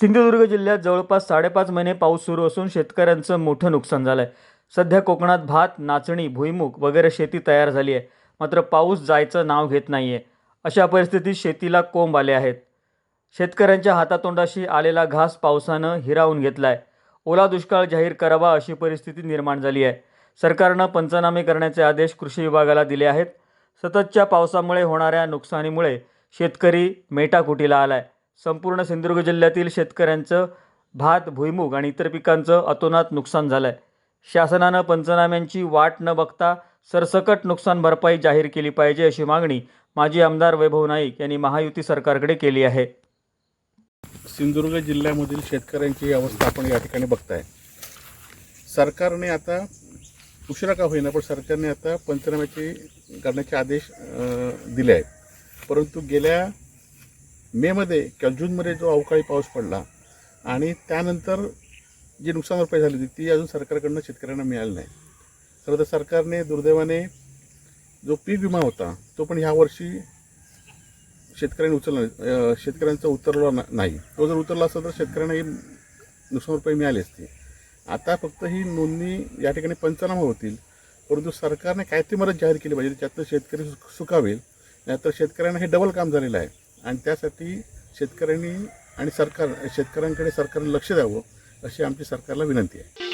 सिंधुदुर्ग जिल्ह्यात जवळपास साडेपाच महिने पाऊस सुरू असून शेतकऱ्यांचं मोठं नुकसान झालं आहे सध्या कोकणात भात नाचणी भुईमूग वगैरे शेती तयार झाली आहे. मात्र पाऊस जायचं नाव घेत नाही आहे अशा परिस्थितीत शेतीला कोंब आले आहेत. शेतकऱ्यांच्या हातातोंडाशी आलेला घास पावसानं हिरावून घेतला आहे ओला दुष्काळ जाहीर करावा अशी परिस्थिती निर्माण झाली आहे. सरकारनं पंचनामे करण्याचे आदेश कृषी विभागाला दिले आहेत. सततच्या पावसामुळे होणाऱ्या नुकसानीमुळे शेतकरी मेटाकुटीला आला आहे संपूर्ण सिंधुदुर्ग जिल्ह्यातील शेतकऱ्यांचं भात भुईमूग आणि इतर पिकांचं अतोनात नुकसान झालं आहे शासनानं पंचनाम्यांची वाट न बघता सरसकट नुकसान भरपाई जाहीर केली पाहिजे अशी मागणी माजी आमदार वैभव नाईक यांनी महायुती सरकारकडे केली आहे. सिंधुदुर्ग जिल्ह्यामधील शेतकऱ्यांची अवस्था आपण या ठिकाणी बघताय. सरकारने आता उशिरा का होईना पण सरकारने आता पंचनाम्याचे करण्याचे आदेश दिले आहेत. परंतु गेल्या मेमध्ये किंवा जूनमध्ये जो अवकाळी पाऊस पडला आणि त्यानंतर जी नुकसान भरपाई झाली होती ती अजून सरकारकडनं शेतकऱ्यांना मिळाली नाही. खरं तर सरकारने दुर्दैवाने जो पीक विमा होता तो पण ह्या वर्षी शेतकऱ्यांनी उचलला शेतकऱ्यांचा उतरला नाही. तो जर उतरला असता तर शेतकऱ्यांना ही नुकसान भरपाई मिळाली असती. आता फक्त ही नोंदणी या ठिकाणी पंचनामा होतील परंतु सरकारने काहीतरी मदत जाहीर केली पाहिजे त्यातनं शेतकरी सु- सुखावेल नाहीतर शेतकऱ्यांना हे डबल काम झालेलं आहे. आणि त्यासाठी शेतकऱ्यांनी आणि सरकार शेतकऱ्यांकडे सरकारने लक्ष द्यावं अशी आमची सरकारला विनंती आहे.